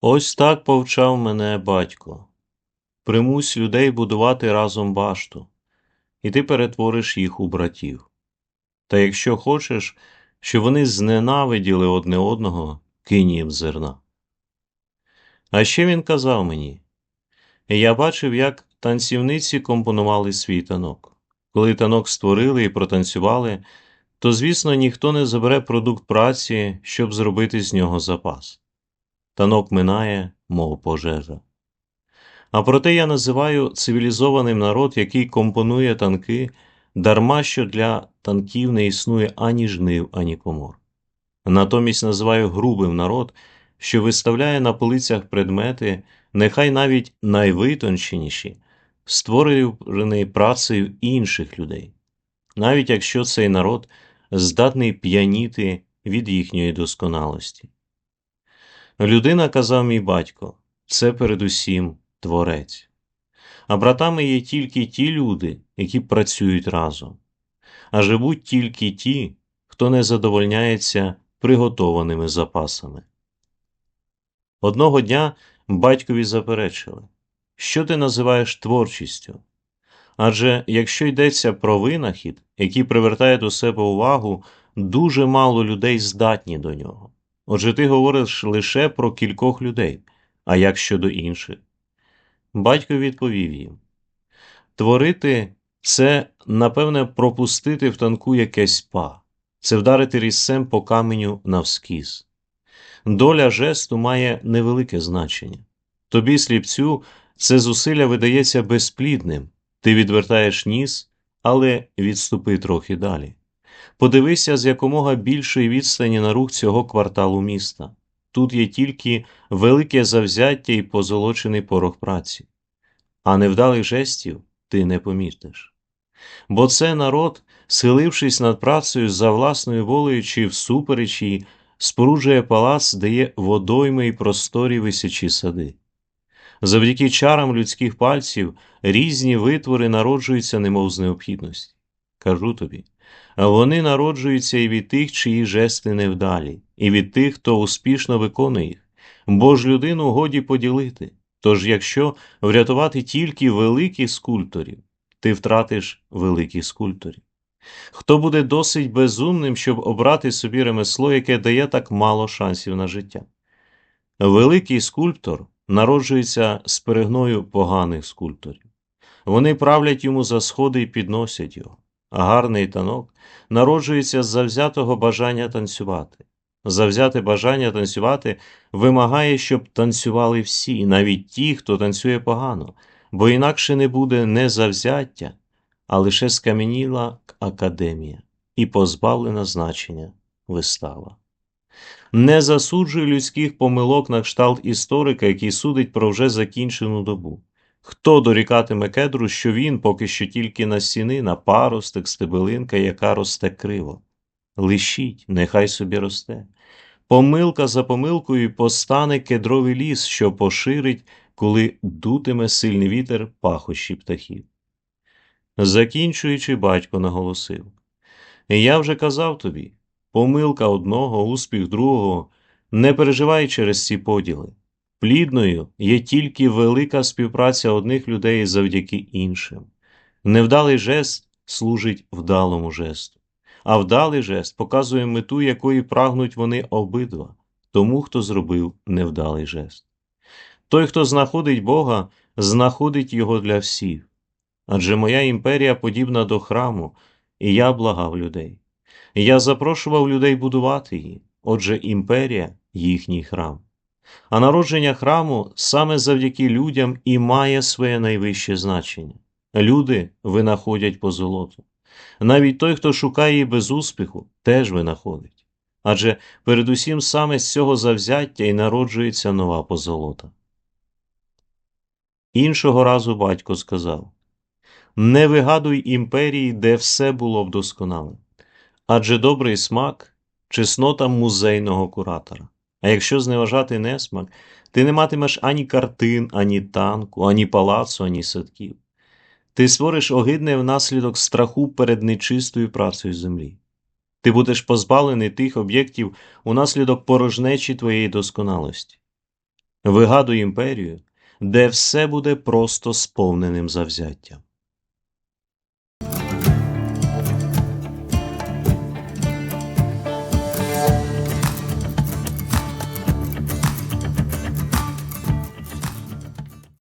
Ось так повчав мене батько. Примусь людей будувати разом башту, і ти перетвориш їх у братів. Та якщо хочеш, щоб вони зненавиділи одне одного, кинь їм зерна. А ще він казав мені я бачив, як танцівниці компонували свій танок. Коли танок створили і протанцювали, то, звісно, ніхто не забере продукт праці, щоб зробити з нього запас. Танок минає, мов пожежа. А проте я називаю цивілізованим народ, який компонує танки, дарма що для танків не існує ані жнив, ані комор. Натомість називаю грубим народ, що виставляє на полицях предмети, нехай навіть найвитонченіші, створені працею інших людей, навіть якщо цей народ здатний п'яніти від їхньої досконалості. Людина, казав мій батько, це передусім творець. А братами є тільки ті люди, які працюють разом, а живуть тільки ті, хто не задовольняється приготованими запасами. Одного дня батькові заперечили, що ти називаєш творчістю? Адже якщо йдеться про винахід, який привертає до себе увагу, дуже мало людей здатні до нього. Отже, ти говориш лише про кількох людей, а як щодо інших? Батько відповів їм Творити це, напевне, пропустити в танку якесь па, це вдарити різцем по каменю навскіз. Доля жесту має невелике значення. Тобі, сліпцю, це зусилля видається безплідним, ти відвертаєш ніс, але відступи трохи далі. Подивися з якомога більшої відстані на рух цього кварталу міста. Тут є тільки велике завзяття і позолочений порох праці, а невдалих жестів ти не помітиш. Бо це народ, схилившись над працею за власною волею чи всупереч їй, споруджує палац, дає водойми і просторі висячі сади. Завдяки чарам людських пальців різні витвори народжуються, немов з необхідності. Кажу тобі, вони народжуються і від тих, чиї жести невдалі, і від тих, хто успішно виконує їх, бо ж людину годі поділити. Тож, якщо врятувати тільки великих скульпторів, ти втратиш великих скульпторів. Хто буде досить безумним, щоб обрати собі ремесло, яке дає так мало шансів на життя? Великий скульптор народжується з перегною поганих скульпторів. Вони правлять йому за сходи і підносять його, гарний танок народжується з завзятого бажання танцювати. Завзяте бажання танцювати вимагає, щоб танцювали всі, навіть ті, хто танцює погано, бо інакше не буде не завзяття, а лише скам'яніла академія і позбавлена значення вистава. Не засуджуй людських помилок на кшталт історика, який судить про вже закінчену добу. Хто дорікатиме кедру, що він поки що тільки на стіни, паростик, стебелинка, яка росте криво? Лишіть, нехай собі росте. Помилка за помилкою постане кедровий ліс, що поширить, коли дутиме сильний вітер пахощі птахів. Закінчуючи, батько наголосив Я вже казав тобі помилка одного, успіх другого, не переживай через ці поділи. Плідною є тільки велика співпраця одних людей завдяки іншим. Невдалий жест служить вдалому жесту, а вдалий жест показує мету, якої прагнуть вони обидва, тому, хто зробив невдалий жест. Той, хто знаходить Бога, знаходить Його для всіх. Адже моя імперія подібна до храму, і я благав людей. Я запрошував людей будувати її, отже, імперія їхній храм. А народження храму саме завдяки людям і має своє найвище значення. Люди винаходять позолоту. Навіть той, хто шукає її без успіху, теж винаходить. Адже передусім саме з цього завзяття і народжується нова позолота. Іншого разу батько сказав Не вигадуй імперії, де все було б досконале. Адже добрий смак чеснота музейного куратора. А якщо зневажати несмак, ти не матимеш ані картин, ані танку, ані палацу, ані садків. Ти створиш огидне внаслідок страху перед нечистою працею землі. Ти будеш позбавлений тих об'єктів унаслідок порожнечі твоєї досконалості. Вигадуй імперію, де все буде просто сповненим завзяттям.